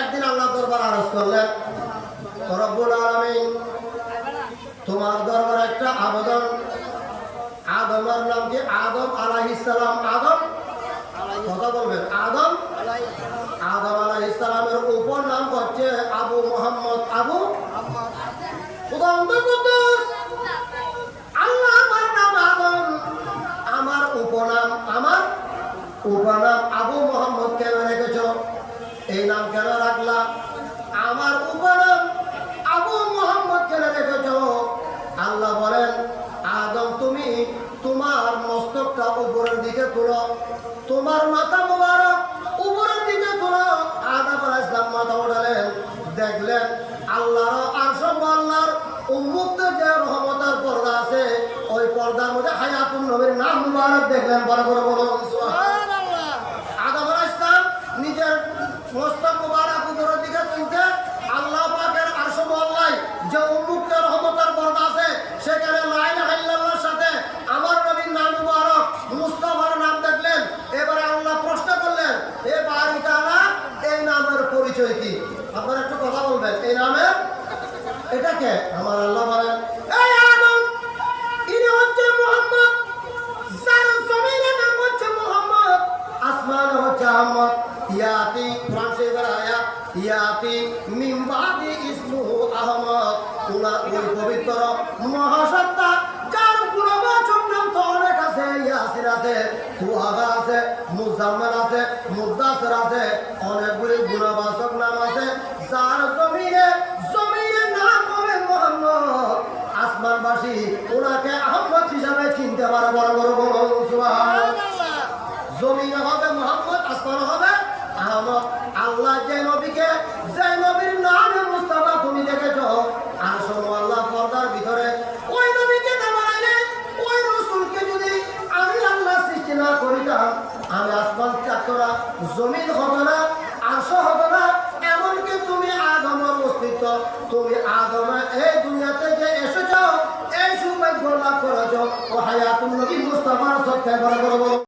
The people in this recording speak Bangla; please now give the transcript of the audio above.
একদিন আল্লাহ দরবার আরজ করলেন রব্বুল আলামিন, তোমার দরবার একটা আবেদন। আদমের নাম কি? আদম আলাইহিস সালাম। আদম? কথা বলবেন। আদম? আদম আলাইহিস সালামের উপর নাম হচ্ছে আবু মোহাম্মদ। আবু? আমার উপনাম আমার উপনাম আবু মোহাম্মদ। কেন রেখেছ এই নাম কেন রাখলাম? আমার উপনাম আবু মোহাম্মদ কেন রেখেছ? আল্লাহ বলেন, আদম, তুমি তোমার মস্তকটা উপরের দিকে তুলো। তোমার মাথা মোবারক উপরের দিকে তুলো। আদম আলাইহিস সালাম মাথা উঠালেন। দেখলেন, আল্লাহর আরশ আল্লাহর উন্মুক্ত যে রহমতের পর্দা আছে, ওই পর্দার মধ্যে হায়াতুন নবীর নাম মুবারক দেখলেন। বড় বড় বড় মস্তক মুবারক উপরের দিকে তুলতে আল্লাহ পাকের আরশ যে উন্মুক্ত রহমতের আছে, সেখানে লা ইলাহা ইল্লাল্লাহর সাথে আমার নবীর নাম মুবারক মুস্তাফার নাম দেখলেন। এবারে আল্লাহ প্রশ্ন করলেন, এ এই নামের পরিচয় কি? আপনারা একটু কথা বলবেন, এই নামের? এটা কে? আমার আল্লাহ বলেন, এই আদম, ইনি হচ্ছে মোহাম্মদ, যার জমিনের নাম হচ্ছে মোহাম্মদ, আসমান হচ্ছে আহমদ। ইয়াতি কোরআন শরীফের আয়াত ইয়াতি মিন বাদি ইসমুহু আহমদ। উনার ওই পবিত্র মহাসত্তা যার গুণবাচক নাম তো অনেক আছে? ইয়াসিন আছে তুহাগা আছে, মুজাম্মেল আছে মুদাসের আছে, অনেকগুলি গুণবাচক আল্লাহ যে নবীকে, যে নবীর নামে মুস্তাফা তুমি দেখেছ, আর শোনো আল্লাহ পর্দার ভিতরে, ওই নবীকে না বানাইলে, ওই রসুলকে যদি আমি আল্লাহ সৃষ্টি না করিতাম, আমি আসমান ত্যাগ করা জমিন হবে না, আরশ হবে না, এমনকি তুমি আদমের অস্তিত্ব, তুমি আদমে এই দুনিয়াতে যে এসেছ, এই সৌভাগ্য লাভ করেছ, ও হায়াতুল নবী মুস্তাফার বড়